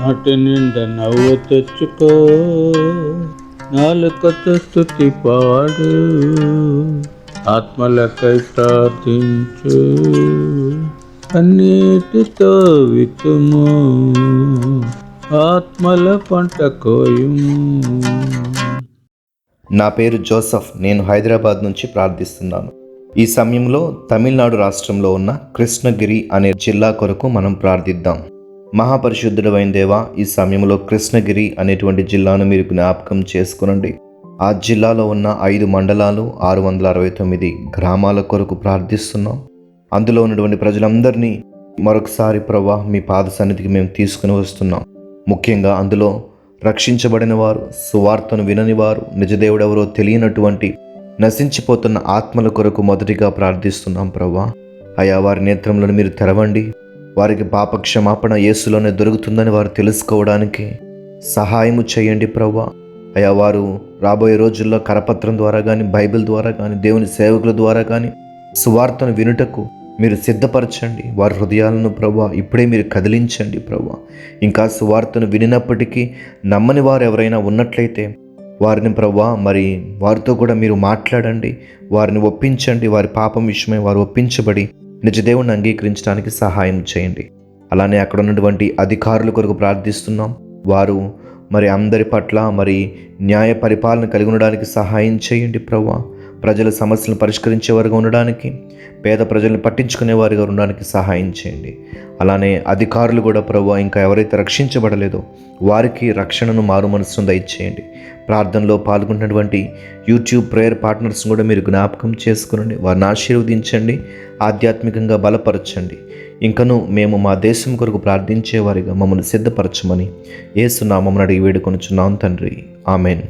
నాటి నిండా నవ్వు తెచ్చుకో. నాలుకతో స్థుతి పాడు. ఆత్మలకై ప్రార్థించు. అన్నిటితో వితుము ఆత్మల పంట కోయుము. నా పేరు జోసఫ్. నేను హైదరాబాద్ నుంచి ప్రార్థిస్తున్నాను. ఈ సమయంలో తమిళనాడు రాష్ట్రంలో ఉన్న కృష్ణగిరి అనే జిల్లా కొరకు మనం ప్రార్థిద్దాం. మహాపరిశుద్ధుడైన దేవా ఈ సమయంలో కృష్ణగిరి అనేటువంటి జిల్లాను మీరు జ్ఞాపకం చేసుకునండి. ఆ జిల్లాలో ఉన్న ఐదు మండలాలు ఆరు వందల అరవై తొమ్మిది గ్రామాల కొరకు ప్రార్థిస్తున్నాం. అందులో ఉన్నటువంటి ప్రజలందరినీ మరొకసారి ప్రభా మీ పాద సన్నిధికి మేము తీసుకుని వస్తున్నాం. ముఖ్యంగా అందులో రక్షించబడిన వారు సువార్తను వినని వారు నిజదేవుడెవరో తెలియనటువంటి నశించిపోతున్న ఆత్మల కొరకు మొదటిగా ప్రార్థిస్తున్నాం ప్రభా అయా వారి నేత్రంలో మీరు తెరవండి. వారికి పాప క్షమాపణ యేసులోనే దొరుకుతుందని వారు తెలుసుకోవడానికి సహాయము చేయండి ప్రభా అయా వారు రాబోయే రోజుల్లో కరపత్రం ద్వారా కానీ బైబిల్ ద్వారా కానీ దేవుని సేవకుల ద్వారా కానీ సువార్తను వినుటకు మీరు సిద్ధపరచండి. వారి హృదయాలను ప్రభా ఇప్పుడే మీరు కదిలించండి ప్రభా ఇంకా సువార్తను వినినప్పటికీ నమ్మని వారు ఎవరైనా ఉన్నట్లయితే వారిని ప్రభా మరి వారితో కూడా మీరు మాట్లాడండి. వారిని ఒప్పించండి. వారి పాపం విషయమై వారు ఒప్పించబడి నిజదేవుని అంగీకరించడానికి సహాయం చేయండి. అలానే అక్కడ ఉన్నటువంటి అధికారుల కొరకు ప్రార్థిస్తున్నాం. వారు మరి అందరి పట్ల మరి న్యాయ పరిపాలన కలిగి ఉండడానికి సహాయం చేయండి ప్రభా ప్రజల సమస్యలను పరిష్కరించేవారుగా ఉండడానికి పేద ప్రజలను పట్టించుకునే వారిగా ఉండడానికి సహాయం చేయండి. అలానే అధికారులు కూడా ప్రభు ఇంకా ఎవరైతే రక్షించబడలేదో వారికి రక్షణను మారు మనసును దయచేయండి. ప్రార్థనలో పాల్గొన్నటువంటి యూట్యూబ్ ప్రేయర్ పార్ట్నర్స్ కూడా మీరు జ్ఞాపకం చేసుకునండి. వారిని ఆశీర్వదించండి ఆధ్యాత్మికంగా బలపరచండి. ఇంకను మేము మా దేశం కొరకు ప్రార్థించేవారిగా మమ్మల్ని సిద్ధపరచమని ఏసునామమును అడిగి వేడుకొనుచున్నాం తండ్రి. ఆమెన్.